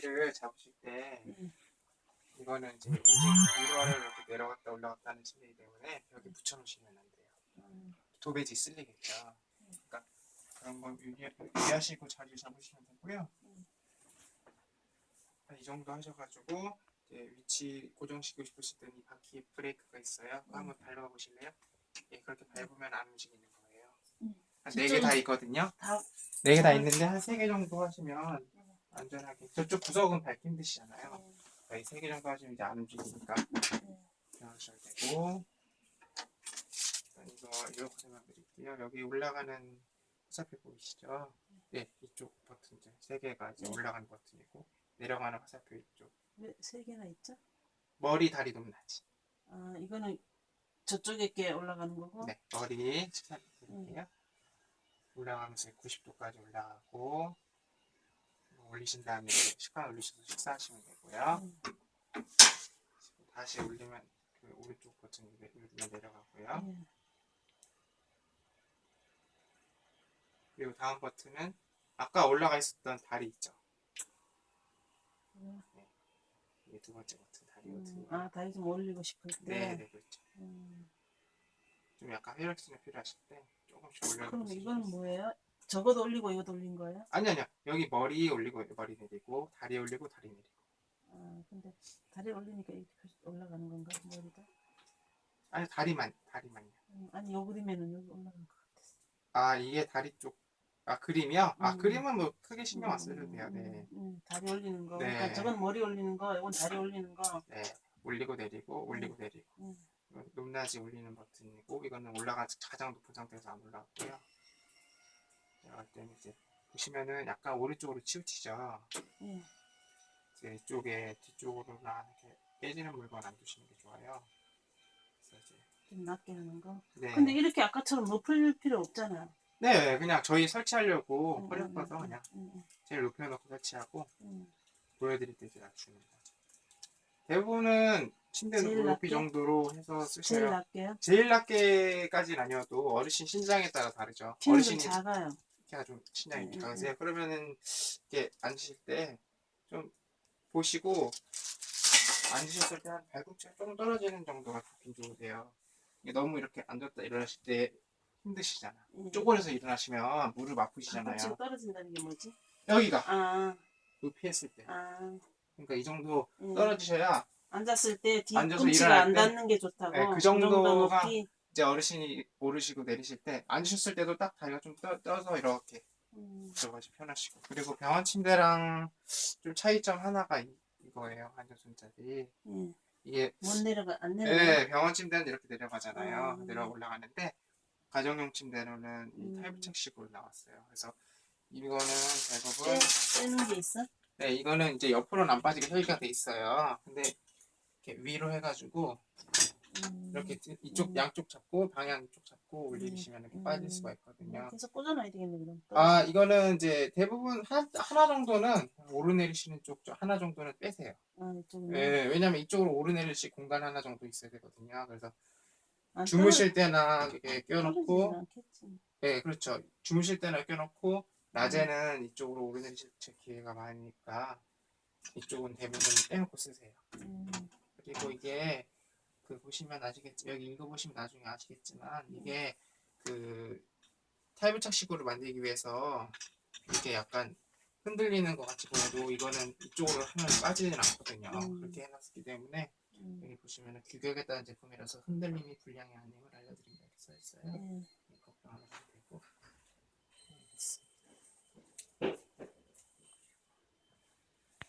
자리를 잡으실 때 음. 이거는 이제 움직 위로 아래로 이렇게 내려갔다 올라갔다 하는 침대이기 때문에 벽에 붙여놓으시면 안 돼요. 음. 도배지 쓸리겠죠. 그러니까 그런 거 유의, 유의하시고 자리 잡으시면 되고요. 음. 한이 정도 하셔가지고 이제 위치 고정시키고 싶으실 때는 이 바퀴에 브레이크가 있어요. 그거 한번 밟아보실래요? 예, 그렇게 밟으면 안 움직이는 거예요. 음. 한네 개 다 있거든요. 다 네 개다 음. 있는데 한 세 개 정도 하시면 안전하게 저쪽 구석은 밟기 힘드시잖아요. 음. 이세 개 정도 하시면 이제 안 움직이니까 음. 생각하셔야 되고 이거 이렇게 설명드릴게요. 여기 올라가는 화살표 보이시죠? 네, 이쪽 버튼 이제 세 개가 이제 네. 올라가는 버튼이고 내려가는 화살표 이쪽 왜 세 개나 있죠? 머리 다리 높낮이. 아 이거는 저쪽에 게 올라가는 거고. 네, 머리 식사 드릴게요. 올라가면서 90도까지 올라가고 올리신 다음에 식판 올리셔서 식사하시면 되고요. 음. 다시 올리면 그 오른쪽 버튼 누르면 내려가고요. 예. 그리고 다음 버튼은 아까 올라가 있었던 다리 있죠. 음. 이게 두 번째 버튼 음. 다리거든요. 아 다리 좀 올리고 싶을 때. 네, 네, 그렇죠. 음. 좀 약간 혈액순환 필요하실 때 조금씩 올려. 그럼 이건 뭐예요? 저것도 올리고 이것도 올린 거예요? 아니 아니요. 여기 머리 올리고 머리 내리고 다리 올리고 다리 내리고. 아 근데 다리 올리니까 이렇게 올라가는 건가 머리가? 아니 다리만 다리만요. 음, 아니 요 그림에는 여기 올라간 것 같았어. 아 이게 다리 쪽. 아 그림이요? 아 음. 그림은 뭐 크게 신경 안 써도 돼요. 네. 음, 음, 다리 올리는 거. 네. 그러니까 저건 머리 올리는 거, 이건 다리 올리는 거. 네. 올리고 내리고 올리고 내리고. 음. 이건 높낮이 올리는 버튼이고 이거는 올라가 가장 높은 상태에서 안 올라갔고요. 내려갈 때는 이제 보시면은 약간 오른쪽으로 치우치죠. 예. 이제 이쪽에 뒤쪽으로나 이렇게 깨지는 물건 안 두시는 게 좋아요. 그래서 이제 좀 낮게 하는 거. 네, 근데 이렇게 아까처럼 높일 필요 없잖아요. 네 그냥 저희 설치하려고 음, 허리 아파서 음, 그냥 음, 제일 높여놓고 설치하고 음, 보여드릴 때 이제 낮추는 거죠. 대부분은 제일 높이 낮게? 정도로 해서 제일 쓰셔요. 낮게요. 제일 낮게까지는 아니어도 어르신 신장에 따라 다르죠. 키는 좀 어르신이 작아요. 키가 좀 신장이 음, 음, 작으세요. 그러면은 이렇게 앉으실 때 좀 보시고 앉으셨을 때 한 발꿈치가 좀 떨어지는 정도가 좋긴 좋으세요. 너무 이렇게 앉았다 일어나실 때 힘드시잖아. 음. 쪼그려서 일어나시면 무릎 아프시잖아요. 지금 떨어진다는 게 뭐지? 여기가 아, 높이 했을 때. 아. 그러니까 이 정도 음. 떨어지셔야 앉았을 때 뒤꿈치가 안? 닿는 게 좋다고. 네, 그그 정도가 높 이. 이제 어르신이 오르시고 내리실 때 앉으셨을 때도 딱 다리가 좀 떠, 떠서 이렇게 음, 들어가시 편하시고 그리고 병원 침대랑 좀 차이점 하나가 이, 이거예요 앉은 손잡이 예. 이게 못 내려가 안 내려가. 네, 병원 침대는 이렇게 내려가잖아요 음. 내려 올라가는데 가정용 침대로는 이 음. 탈부착식으로 나왔어요 그래서 이거는 대부분 빼, 빼는 게 있어? 네 이거는 이제 옆으로는 안 빠지게 설계가 돼 있어요 근데 이렇게 위로 해가지고 음, 이렇게 이쪽 음. 양쪽 잡고 방향 이쪽 잡고 올리시면 이렇게 음. 빠질 수가 있거든요 계속 꽂아놔야 되겠네 그럼. 또. 아 이거는 이제 대부분 하, 하나 정도는 오르내리시는 쪽 하나 정도는 빼세요. 아, 이쪽은. 예, 왜냐면 이쪽으로 오르내리실 공간 하나 정도 있어야 되거든요. 그래서 안 주무실 때나 이렇게 떨어지진 껴놓고, 않겠지. 예, 그렇죠. 주무실 때나 껴놓고 낮에는 이쪽으로 오르내리실 기회가 많으니까 이쪽은 대부분 빼놓고 쓰세요. 음, 그리고 이게 그 보시면 아시겠지 여기 읽어보시면 나중에 아시겠지만 이게 그 탈부착식으로 만들기 위해서 이렇게 약간 흔들리는 것 같이 보여도 이거는 이쪽으로 하면 빠지진 않거든요. 음. 그렇게 해놨기 때문에 음, 여기 보시면 규격에 따른 제품이라서 흔들림이 불량이 아님을 알려드린다 이렇게 써 있어요. 예.